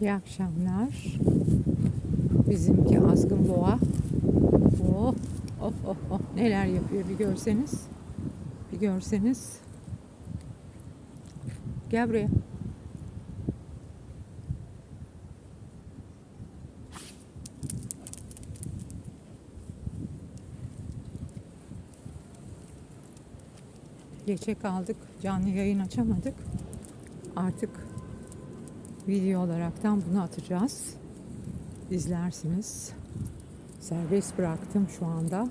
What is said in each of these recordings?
İyi akşamlar. Bizimki azgın boğa. Oh, oh, oh, oh. Neler yapıyor bir görseniz. Bir görseniz. Gel buraya. Geçe kaldık. Canlı yayın açamadık. Artık video olaraktan bunu atacağız. İzlersiniz. Serbest bıraktım şu anda.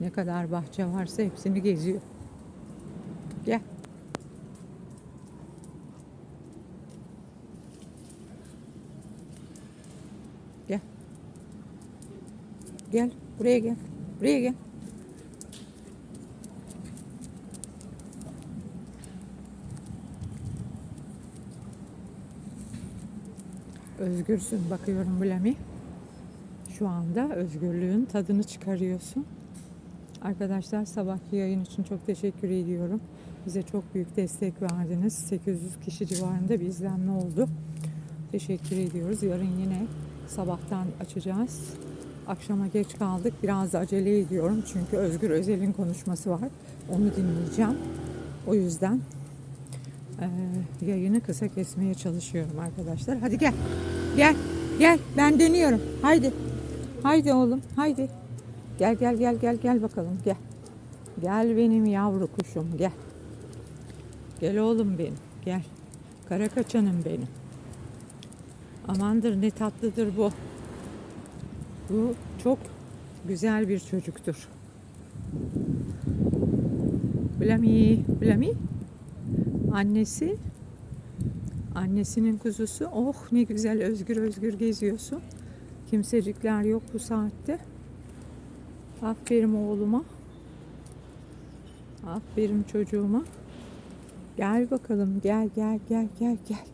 Ne kadar bahçe varsa hepsini geziyor. Gel. Gel. Gel. Buraya gel. Buraya gel. Özgürsün bakıyorum Blami. Şu anda özgürlüğün tadını çıkarıyorsun. Arkadaşlar sabahki yayın için çok teşekkür ediyorum. Bize çok büyük destek verdiniz. 800 kişi civarında bir izlenme oldu. Teşekkür ediyoruz. Yarın yine sabahtan açacağız. Akşama geç kaldık. Biraz da acele ediyorum. Çünkü Özgür Özel'in konuşması var. Onu dinleyeceğim. O yüzden eee, yayını kısa kesmeye çalışıyorum arkadaşlar. Hadi gel. Gel. Gel. Ben dönüyorum. Haydi. Haydi oğlum. Haydi. Gel gel gel gel gel bakalım gel. Gel benim yavru kuşum gel. Gel oğlum benim gel. Kara kaçanım benim. Amandır ne tatlıdır bu. Bu çok güzel bir çocuktur. Blami, Blami. Annesi, annesinin kuzusu. Oh ne güzel özgür özgür geziyorsun. Kimsecikler yok bu saatte. Aferin oğluma. Aferin çocuğuma. Gel bakalım gel gel gel gel gel.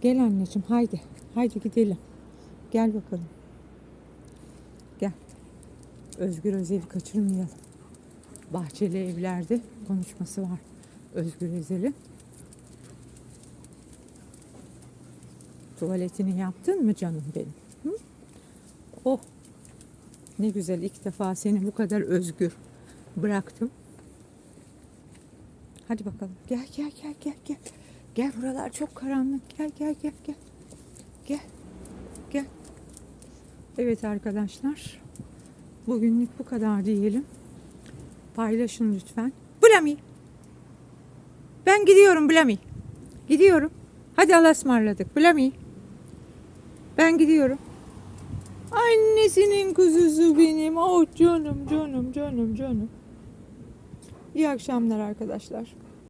Gel anneciğim haydi. Haydi gidelim. Gel bakalım. Gel. Özgür Özel'i kaçırmayalım. Bahçeli evlerde konuşması var. Özgür Özel'in. Tuvaletini yaptın mı canım benim? Hı? Oh ne güzel ilk defa seni bu kadar özgür bıraktım. Hadi bakalım. Gel gel gel gel gel. Gel buralar çok karanlık. Gel gel gel gel. Gel. Gel. Evet arkadaşlar. Bugünlük bu kadar diyelim. Paylaşın lütfen. Blami. Ben gidiyorum Blami. Gidiyorum. Hadi Allah'a ısmarladık. Blami. Ben gidiyorum. Annesinin kuzusu benim. Oh canım canım canım canım. İyi akşamlar arkadaşlar.